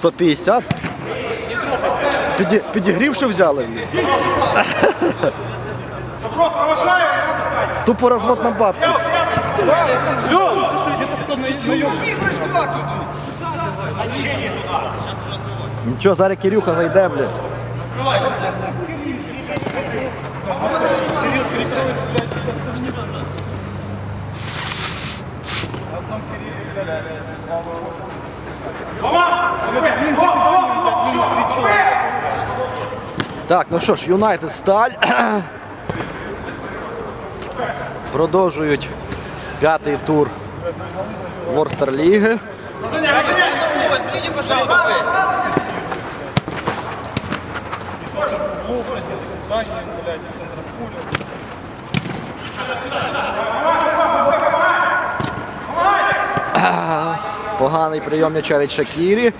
150? Піді... Підігрівши взяли? Тупо розвод на бабки. Нічого, зараз Кирюха зайде, блядь. Так, ну що ж, Юнайтед Сталь. Продовжують п'ятий тур Ворстер Ліги. Поганий прийом м'яча від Шакірі.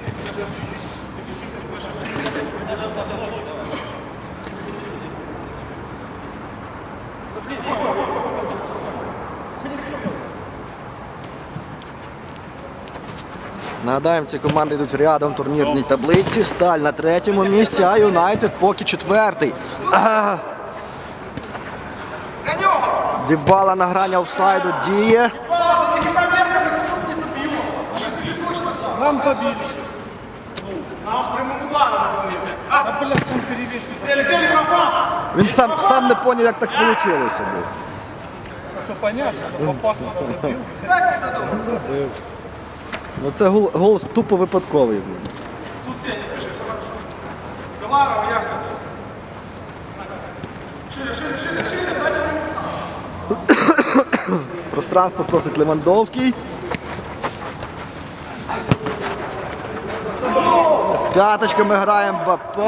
Нагадаємо, ці команди йдуть рядом в турнірній таблиці. Сталь на третьому місці, а Юнайтед поки четвертий. Дібала на грані офсайду діє. Нам забили. Нам прямым ударом. А, там перевесили. Сели, сели, Він сам, сам не поняв, як так вийшло. Все понятно, но по факту забил. Ну це гол, гол тупо випадковий. Тут все, не спеши. Галарова, я все. Шире, шире, шире, шире, дай мне Пространство просить Левандовський. П'яточками граємо БП.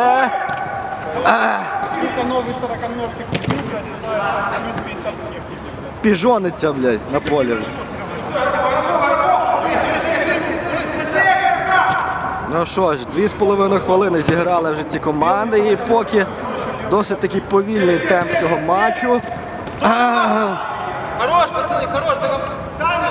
Сколько новый сороконожки купился, я плюс 50. Піжониться, блядь, на полі. вже. Ну що ж, дві з половиною хвилини зіграли вже ці команди і поки досить такий повільний темп цього матчу. Хорош, пацаны, хорош. Давай. Саня,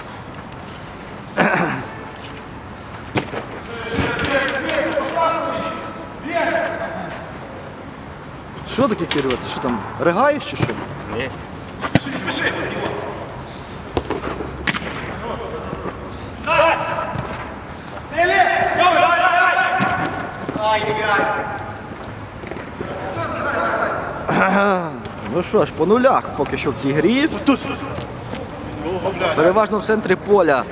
Що таке Кирило? Ти що там, ригаєш чи що? Не давай! Ай, ай, Ну що ж, по нулях поки що в цій грі. Переважно в центрі поля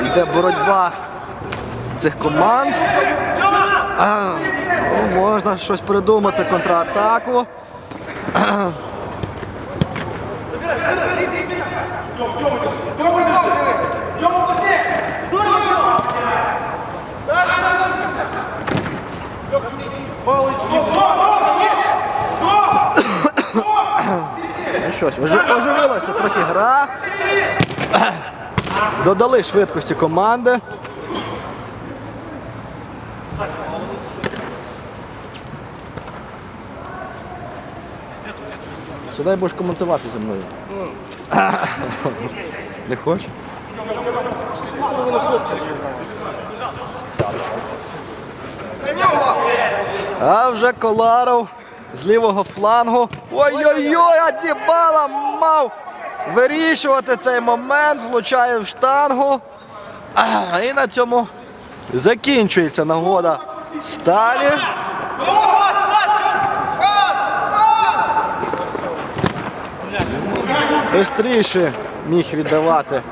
йде боротьба цих команд. А, ну, можна щось придумати, контратаку. Ну щось, ожи- оживилася трохи гра. Додали швидкості команди. Сюди будеш коментувати зі мною. Не хочеш? А вже Коларов з лівого флангу. Ой-ой-ой, а Дібала мав вирішувати цей момент, влучає в штангу. І на цьому закінчується нагода сталі. Пас, пас, пас, пас. Бистріше міг віддавати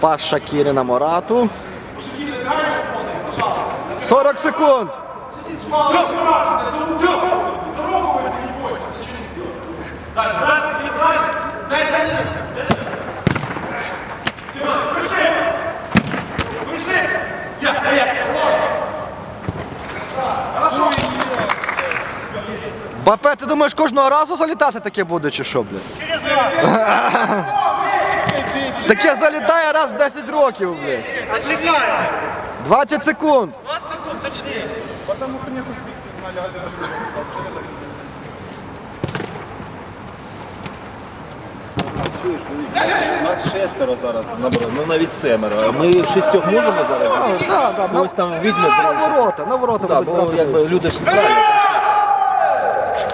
пас Шакіри на Морату. 40 секунд. Бапе, ти думаєш, кожного разу залітати таке буде, чи що, блядь? Таке залітає раз в 10 років, блядь. Отлетаю. 20 секунд. 20 секунд точнее. Потому что не хоть. У нас шестеро зараз набрали, ну навіть семеро. А Ми в шістьох можемо зараз? Ну, да, да, Когось там візьме. на ворота, на ворота Так, будуть бо брати. якби люди ж правильно.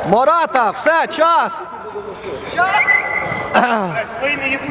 Мората, все, час. Твоими ебучей.